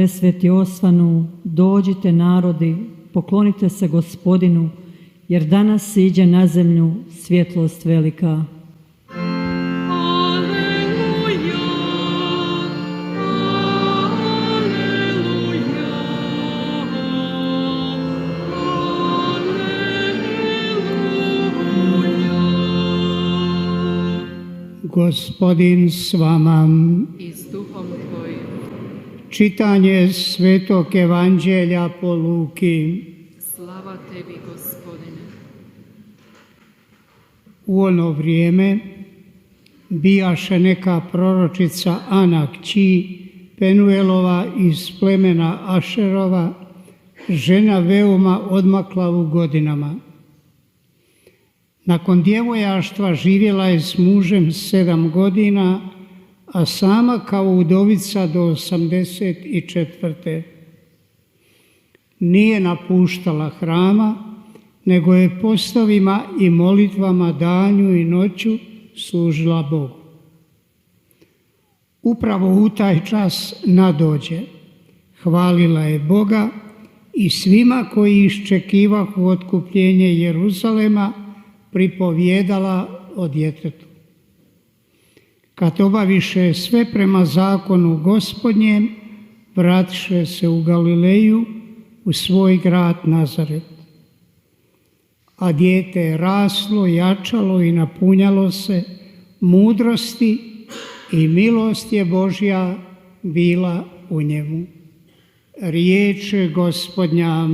Presveti osvanu, dođite narodi, poklonite se gospodinu, jer danas iđe na zemlju svjetlost velika. Gospodin s vama. i s duhom tvojim. Čitanje Svetog Evanđelja po Luki. Slava tebi, gospodine. U ono vrijeme bijaše neka proročica Ana kći Penuelova iz plemena Ašerova, žena veoma odmakla u godinama. Nakon djevojaštva živjela je s mužem sedam godina, a sama kao udovica do 84. Nije napuštala hrama, nego je postovima i molitvama danju i noću služila Bogu. Upravo u taj čas nadođe, hvalila je Boga i svima koji iščekivahu otkupljenje Jeruzalema pripovjedala o djetetu. Kad obaviše sve prema zakonu gospodnjem, vratiše se u Galileju, u svoj grad Nazaret a dijete je raslo, jačalo i napunjalo se mudrosti i milost je Božja bila u njemu. Riječ je gospodnja,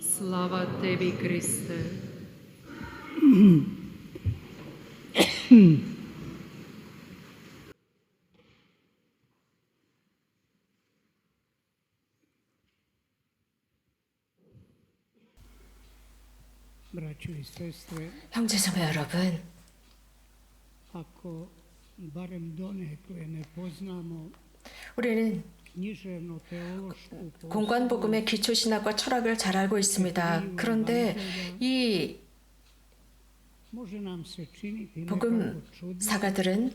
Slava tebi, Kriste. 형제 자매 여러분, donekle ne poznamo 우리는 književno-teološku 공관 복음의 기초 신학과 철학을 잘 알고 있습니다. 그런데 이 복음 사가들은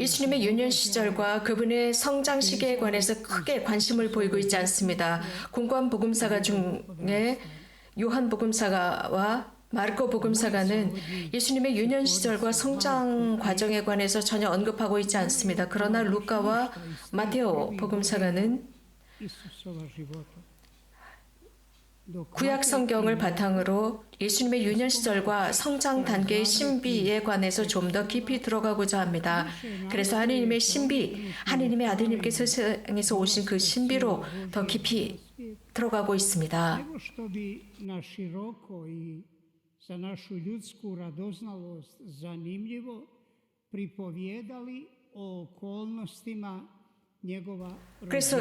예수님의 유년 시절과 그분의 성장 시기에 관해서 크게 관심을 보이고 있지 않습니다. 공관 복음사가 중에 요한 복음사가와 마르코 복음사가는 예수님의 유년 시절과 성장 과정에 관해서 전혀 언급하고 있지 않습니다. 그러나 루카와 마테오 복음사가는 구약 성경을 바탕으로 예수님의 유년 시절과 성장 단계의 신비에 관해서 좀 더 깊이 들어가고자 합니다. 그래서 하느님의 신비, 하느님의 아들님께서 세상에서 오신 그 신비로 더 깊이 들어가고 있습니다. 그래서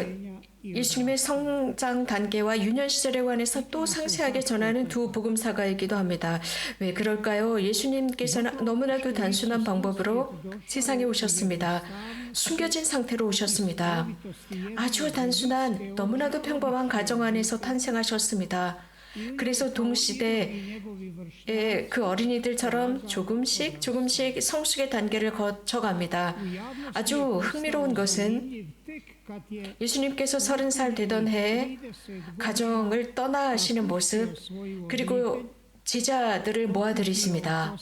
예수님의 성장 단계와 유년 시절에 관해서 또 상세하게 전하는 두 복음사가이기도 합니다. 왜 그럴까요? 예수님께서는 너무나도 단순한 방법으로 세상에 오셨습니다. 숨겨진 상태로 오셨습니다. 아주 단순한 너무나도 평범한 가정 안에서 탄생하셨습니다. 그래서 동시대에 그 어린이들처럼 조금씩 조금씩 성숙의 단계를 거쳐갑니다. 아주 흥미로운 것은 예수님께서 서른 살 되던 해에 30 가정을 떠나시는 모습 그리고 제자들을 모아들이십니다.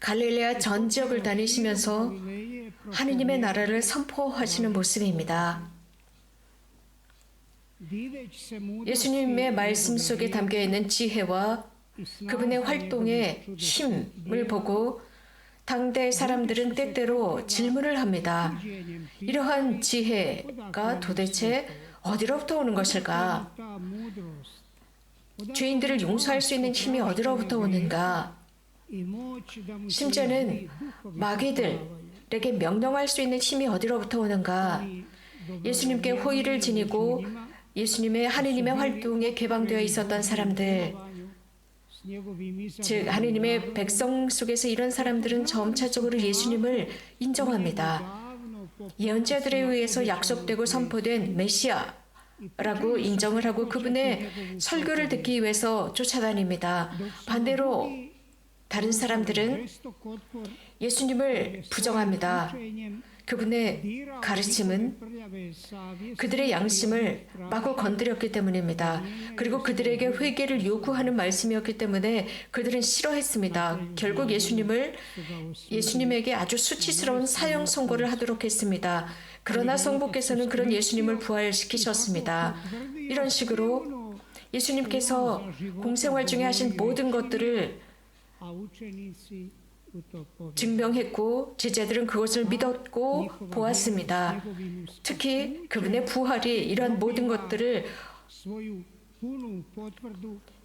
갈릴레아 전 지역을 다니시면서 하느님의 나라를 선포하시는 모습입니다. 예수님의 말씀 속에 담겨 있는 지혜와 그분의 활동의 힘을 보고 당대 사람들은 때때로 질문을 합니다. 이러한 지혜가 도대체 어디로부터 오는 것일까? 죄인들을 용서할 수 있는 힘이 어디로부터 오는가? 심지어는 마귀들에게 명령할 수 있는 힘이 어디로부터 오는가? 예수님께 호의를 지니고 예수님의 하느님의 활동에 개방되어 있었던 사람들, 즉 하느님의 백성 속에서 이런 사람들은 점차적으로 예수님을 인정합니다. 예언자들에 의해서 약속되고 선포된 메시아 라고 인정을 하고 그분의 설교를 듣기 위해서 쫓아다닙니다. 반대로 다른 사람들은 예수님을 부정합니다. 그분의 가르침은 그들의 양심을 마구 건드렸기 때문입니다. 그리고 그들에게 회개를 요구하는 말씀이었기 때문에 그들은 싫어했습니다. 결국 예수님을 예수님에게 아주 수치스러운 사형 선고를 하도록 했습니다. 그러나 성부께서는 그런 예수님을 부활시키셨습니다. 이런 식으로 예수님께서 공생활 중에 하신 모든 것들을 증명했고 제자들은 그것을 믿었고 보았습니다. 특히 그분의 부활이 이런 모든 것들을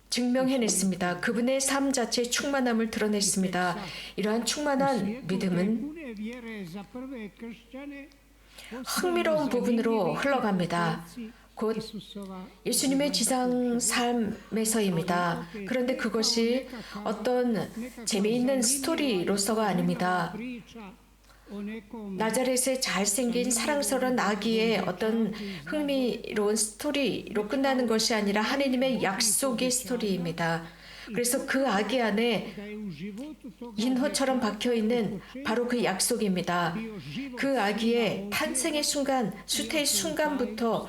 증명해냈습니다. 그분의 삶 자체의 충만함을 드러냈습니다. 이러한 충만한 믿음은 흥미로운 부분으로 흘러갑니다. 곧 예수님의 지상 삶에서입니다. 그런데 그것이 어떤 재미있는 스토리로서가 아닙니다. 나자렛의 잘생긴 사랑스러운 아기의 어떤 흥미로운 스토리로 끝나는 것이 아니라 하느님의 약속의 스토리입니다. 그래서 그 아기 안에 인호처럼 박혀 있는 바로 그 약속입니다. 그 아기의 탄생의 순간, 수태의 순간부터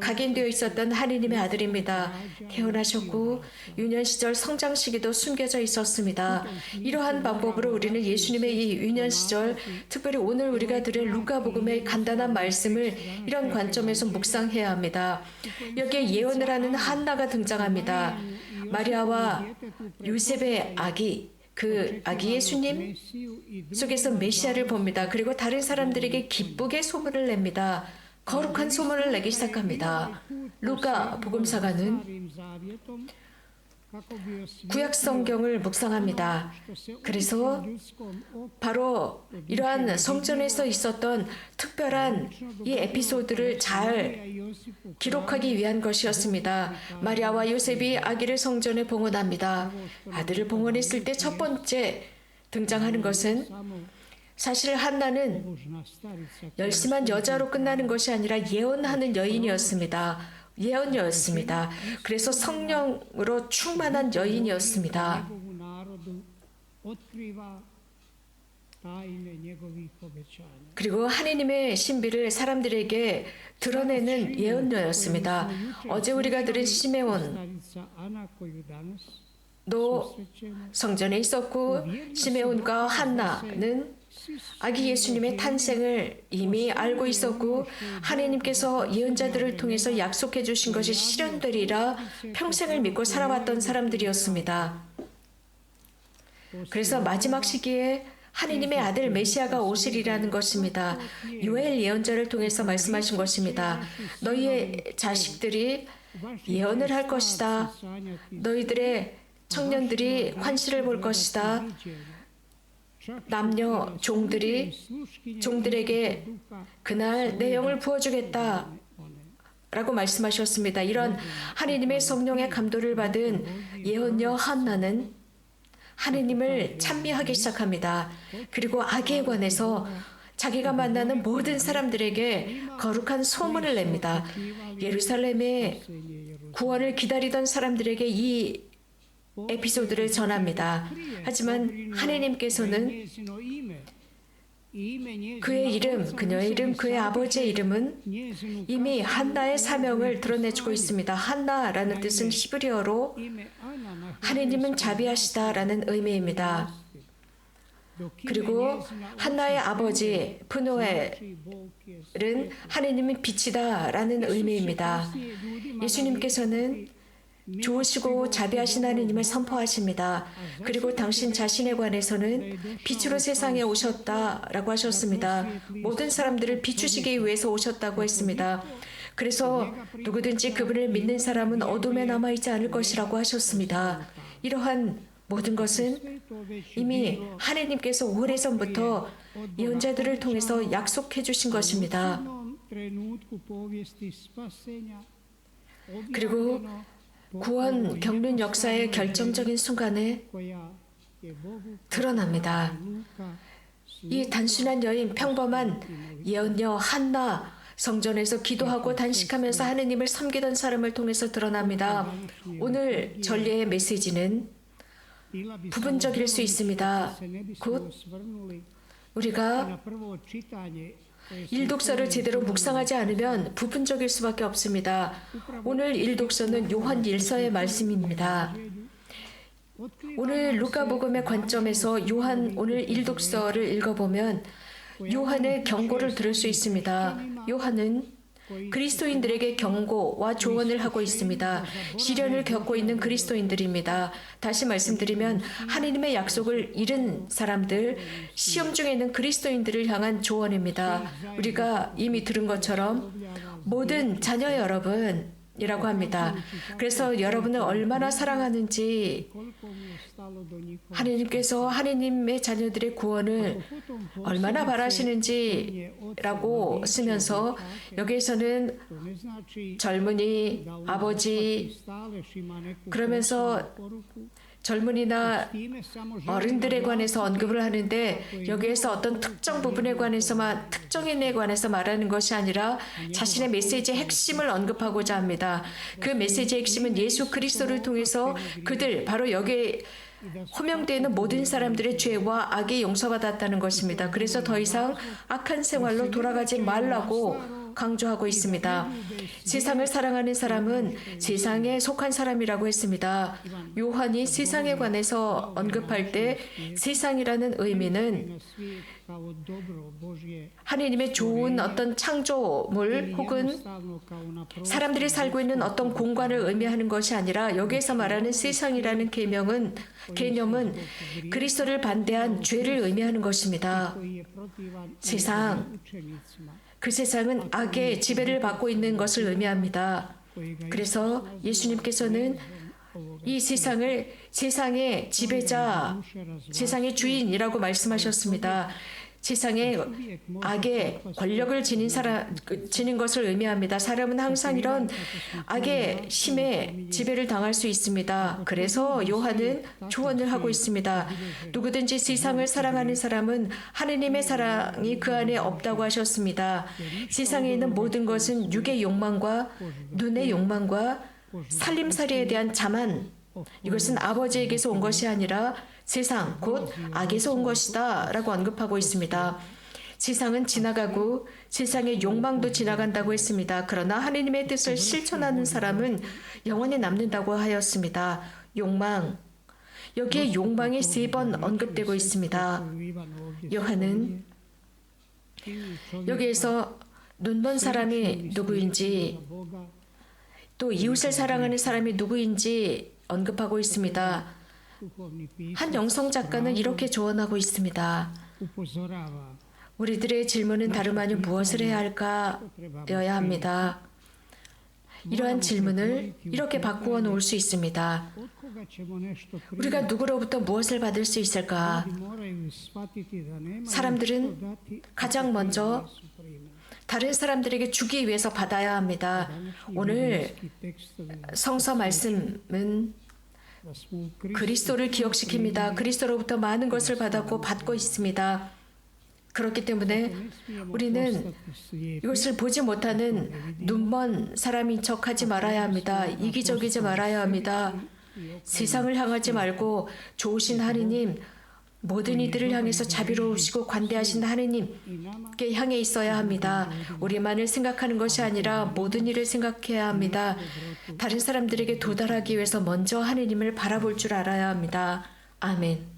각인되어 있었던 하느님의 아들입니다. 태어나셨고 유년 시절 성장 시기도 숨겨져 있었습니다. 이러한 방법으로 우리는 예수님의 이 유년 시절, 특별히 오늘 우리가 들을 루카복음의 간단한 말씀을 이런 관점에서 묵상해야 합니다. 여기에 예언을 하는 한나가 등장합니다. 마리아와 요셉의 아기, 그 아기 예수님 속에서 메시아를 봅니다. 그리고 다른 사람들에게 기쁘게 소문을 냅니다. 거룩한 소문을 내기 시작합니다. 루카 복음사가는 구약 성경을 묵상합니다. 그래서 바로 이러한 성전에서 있었던 특별한 이 에피소드를 잘 기록하기 위한 것이었습니다. 마리아와 요셉이 아기를 성전에 봉헌합니다. 아들을 봉헌했을 때 첫 번째 등장하는 것은 사실 한나는 열심한 여자로 끝나는 것이 아니라 예언하는 여인이었습니다. 예언이었습니다. 그래서 성령으로 충만한 여인이었습니다. 그리고 하느님의 신비를 사람들에게 드러내는 예언녀였습니다. 어제 우리가 들은 시메온 도 성전에 있었고 시메온과 한나는 아기 예수님의 탄생을 이미 알고 있었고 하나님께서 예언자들을 통해서 약속해 주신 것이 실현되리라 평생을 믿고 살아왔던 사람들이었습니다. 그래서 마지막 시기에 하느님의 아들 메시아가 오시리라는 것입니다. 요엘 예언자를 통해서 말씀하신 것입니다. 너희의 자식들이 예언을 할 것이다. 너희들의 청년들이 환시를 볼 것이다. 남녀 종들이 종들에게 그날 내 영을 부어주겠다. 라고 말씀하셨습니다. 이런 하느님의 성령의 감도를 받은 예언녀 한나는 하느님을 찬미하기 시작합니다. 그리고 아기에 관해서 자기가 만나는 모든 사람들에게 거룩한 소문을 냅니다. 예루살렘의 구원을 기다리던 사람들에게 이 에피소드를 전합니다. 하지만 하느님께서는 그의 이름, 그녀의 이름, 그의 아버지의 이름은 이미 한나의 사명을 드러내주고 있습니다. 한나라는 뜻은 히브리어로 하느님은 자비하시다라는 의미입니다. 그리고 한나의 아버지 푸노엘은 하느님은 빛이다라는 의미입니다. 예수님께서는 좋으시고 자비하신 하느님을 선포하십니다. 그리고 당신 자신에 관해서는 빛으로 세상에 오셨다라고 하셨습니다. 모든 사람들을 비추시기 위해서 오셨다고 했습니다. 그래서 누구든지 그분을 믿는 사람은 어둠에 남아 있지 않을 것이라고 하셨습니다. 이러한 모든 것은 이미 하느님께서 오래전부터 예언자들을 통해서 약속해 주신 것입니다. 그리고 구원 경륜 역사의 결정적인 순간에 드러납니다. 이 단순한 여인, 평범한 예언녀 한나 성전에서 기도하고 단식하면서 하느님을 섬기던 사람을 통해서 드러납니다. 오늘 전례의 메시지는 부분적일 수 있습니다. 곧 우리가 일독서를 제대로 묵상하지 않으면 부분적일 수밖에 없습니다. 오늘 일독서는 요한 일서의 말씀입니다. 오늘 루카복음의 관점에서 요한 오늘 일독서를 읽어보면 요한의 경고를 들을 수 있습니다. 요한은 그리스도인들에게 경고와 조언을 하고 있습니다. 시련을 겪고 있는 그리스도인들입니다. 다시 말씀드리면 하나님의 약속을 잃은 사람들, 시험 중에 있는 그리스도인들을 향한 조언입니다. 우리가 이미 들은 것처럼 모든 자녀 여러분 이라고 합니다. 그래서 여러분을 얼마나 사랑하는지 하나님께서 하나님의 자녀들의 구원을 얼마나 바라시는지라고 쓰면서 여기에서는 젊은이, 아버지, 그러면서 젊은이나 어른들에 관해서 언급을 하는데 여기에서 어떤 특정 부분에 관해서만 특정인에 관해서 말하는 것이 아니라 자신의 메시지의 핵심을 언급하고자 합니다. 그 메시지의 핵심은 예수 그리스도를 통해서 그들 바로 여기에 호명되는 모든 사람들의 죄와 악이 용서받았다는 것입니다. 그래서 더 이상 악한 생활로 돌아가지 말라고 강조하고 있습니다. 세상을 사랑하는 사람은 세상에 속한 사람이라고 했습니다. 요한이 세상에 관해서 언급할 때 세상이라는 의미는 하나님의 좋은 어떤 창조물 혹은 사람들이 살고 있는 어떤 공간을 의미하는 것이 아니라 여기에서 말하는 세상이라는 개명은 개념은 그리스도를 반대한 죄를 의미하는 것입니다. 세상 그 세상은 악의 지배를 받고 있는 것을 의미합니다. 그래서 예수님께서는 이 세상을 세상의 지배자, 세상의 주인이라고 말씀하셨습니다. 세상에 악의 권력을 지닌 사람 지닌 것을 의미합니다. 사람은 항상 이런 악의 힘에 지배를 당할 수 있습니다. 그래서 요한은 조언을 하고 있습니다. 누구든지 세상을 사랑하는 사람은 하느님의 사랑이 그 안에 없다고 하셨습니다. 세상에 있는 모든 것은 육의 욕망과 눈의 욕망과 살림살이에 대한 자만 이것은 아버지에게서 온 것이 아니라 세상 곧 악에서 온 것이다 라고 언급하고 있습니다. 세상은 지나가고 세상의 욕망도 지나간다고 했습니다. 그러나 하느님의 뜻을 실천하는 사람은 영원히 남는다고 하였습니다. 욕망. 여기에 욕망이 세 번 언급되고 있습니다. 요한은 여기에서 눈먼 사람이 누구인지 또 이웃을 사랑하는 사람이 누구인지 언급하고 있습니다. 한 영성 작가는 이렇게 조언하고 있습니다. 우리들의 질문은 다름 아닌 무엇을 해야 할까여야 합니다. 이러한 질문을 이렇게 바꾸어 놓을 수 있습니다. 우리가 누구로부터 무엇을 받을 수 있을까? 사람들은 가장 먼저. 다른 사람들에게 주기 위해서 받아야 합니다. 오늘 성서 말씀은 그리스도를 기억시킵니다. 그리스도로부터 많은 것을 받았고 받고 있습니다. 그렇기 때문에 우리는 이것을 보지 못하는 눈먼 사람인 척 하지 말아야 합니다. 이기적이지 말아야 합니다. 세상을 향하지 말고 좋으신 하느님, 모든 이들을 향해서 자비로우시고 관대하신 하느님께 향해 있어야 합니다. 우리만을 생각하는 것이 아니라 모든 일을 생각해야 합니다. 다른 사람들에게 도달하기 위해서 먼저 하느님을 바라볼 줄 알아야 합니다. 아멘.